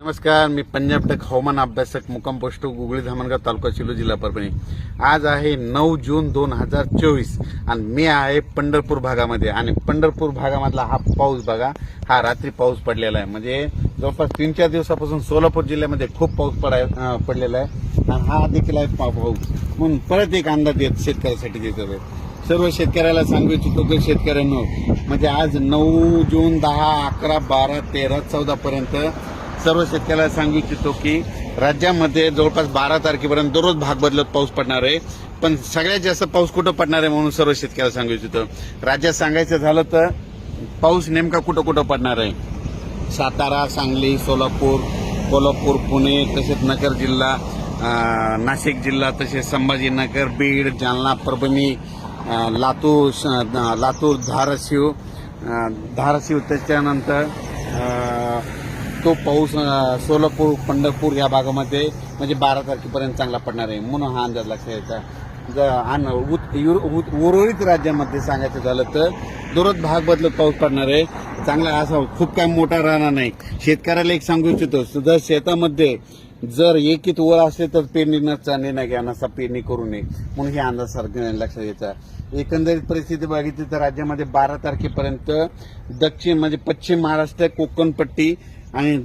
नमस्कार मी पंजाब टक हवामान अभ्यासक मुक्काम पोस्ट गुगळी धामणगाव तालुका शिलो जिल्हा परभणी. आज आहे नऊ जून दोन हजार चोवीस आणि मी आहे पंढरपूर भागामध्ये. आणि पंढरपूर भागामधला हा पाऊस बघा हा रात्री पाऊस पडलेला आहे. म्हणजे जवळपास तीन चार दिवसापासून सोलापूर जिल्ह्यामध्ये खूप पाऊस पडाय पडलेला आहे. आणि हा देखील आहे पाऊस. म्हणून परत एक अंदाज येत शेतकऱ्यासाठी देतो आहे. सर्व शेतकऱ्याला सांगू इच्छितो की शेतकऱ्यांनो म्हणजे आज नऊ जून दहा अकरा बारा तेरा चौदा पर्यंत सर्व शेतकऱ्याला सांगू इच्छितो की राज्यामध्ये जवळपास बारा तारखेपर्यंत दररोज भाग बदलत पाऊस पडणार आहे. पण सगळ्यात जास्त पाऊस कुठं पडणार आहे म्हणून सर्व शेतकऱ्याला सांगू इच्छितो राज्यात सांगायचं झालं तर पाऊस नेमका कुठं कुठं पडणार आहे? सातारा सांगली सोलापूर कोल्हापूर पुणे तसेच नगर जिल्हा नाशिक जिल्हा तसेच संभाजीनगर बीड जालना परभणी लातूर लातूर धाराशिव धाराशिव त्याच्यानंतर तो पाऊस सोलापूर पंढरपूर या भागामध्ये म्हणजे बारा तारखेपर्यंत चांगला पडणार आहे. म्हणून हा अंदाज लक्षात यायचा उत- उर्वरित राज्यामध्ये सांगायचं झालं तर दररोज भाग बदलत पाऊस पडणार आहे. चांगला असा खूप काय मोठा राहणार नाही. शेतकऱ्याला एक सांगू इच्छितो जर शेतामध्ये जर एकीत वर असले तर पेरणीचा निर्णय घ्या नसा पेरणी करू नये. म्हणून हे अंदाज सारखं लक्षात घ्यायचा एकंदरीत परिस्थिती बघितली तर राज्यामध्ये बारा तारखेपर्यंत दक्षिण म्हणजे पश्चिम महाराष्ट्र कोकण पट्टी आणि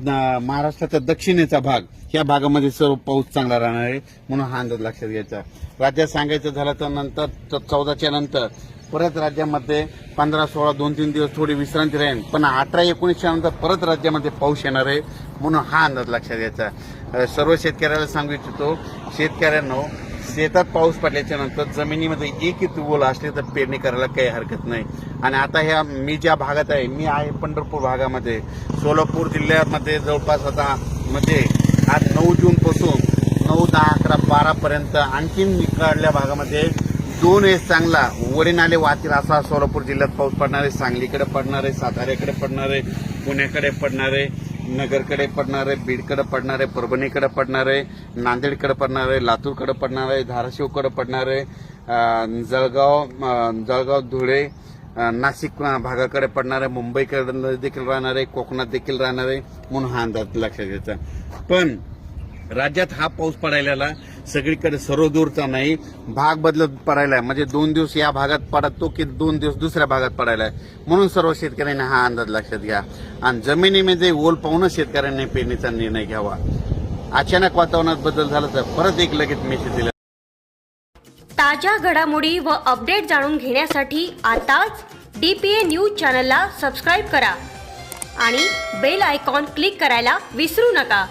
महाराष्ट्राचा दक्षिणेचा भाग या भागामध्ये सर्व पाऊस चांगला राहणार आहे म्हणून हा अंदाज लक्षात घ्यायचा. राज्यात सांगायचं झालं तर नंतर चौदाच्या नंतर परत राज्यामध्ये पंधरा सोळा दोन तीन दिवस थोडी विश्रांती राहील पण अठरा एकोणीसच्या नंतर परत राज्यामध्ये पाऊस येणार आहे म्हणून हा अंदाज लक्षात घ्यायचा. सर्व शेतकऱ्याला सांगू इच्छितो शेतकऱ्यांनो शेतात पाऊस पडल्याच्या नंतर जमिनीमध्ये एक ओल असले तर पेरणी करायला काही हरकत नाही. आणि आता ह्या मी ज्या भागात आहे मी आहे पंढरपूर भागामध्ये. सोलापूर जिल्ह्यामध्ये जवळपास आता म्हणजे आज नऊ जूनपासून नऊ दहा अकरा बारापर्यंत आणखीन निकडल्या भागामध्ये दोन वेळेस चांगला वरी नाले वाहतील असा सोलापूर जिल्ह्यात पाऊस पडणार आहे सांगलीकडे पडणार आहे साताऱ्याकडे पडणार आहे पुण्याकडे पडणार आहे. नगरकडे पडणार आहे बीडकडे पडणार आहे परभणीकडे पडणार आहे नांदेडकडे पडणार आहे लातूरकडे पडणार आहे धाराशिवकडे पडणार आहे जळगाव जळगाव धुळे नाशिक भागाकडे पडणार आहे मुंबईकडे देखील राहणार आहे कोकणात देखील राहणार आहे म्हणून हा अंदाज लक्षात घ्यायचा पण राज्यात हा पाऊस पडायला सगळीकडे सर्वदूरचा नाही भाग बदलत पडायला आहे. म्हणजे दोन दिवस या भागात पडतो की दोन दिवस दुसऱ्या भागात पडायला आहे. म्हणून सर्व शेतकऱ्यांनी हा अंदाज लक्षात घ्या आणि जमिनीमध्ये ओल पाहूनच शेतकऱ्यांनी पेरणीचा निर्णय घ्यावा. अचानक वातावरणात बदल झाला तर परत एक लगेच मेसेज दिला. ताज्या घडामोडी व अपडेट जाणून घेण्यासाठी आताच डी पी ए न्यूज चॅनलला सबस्क्राईब करा. आणि बेल आयकॉन क्लिक करायला विसरू नका.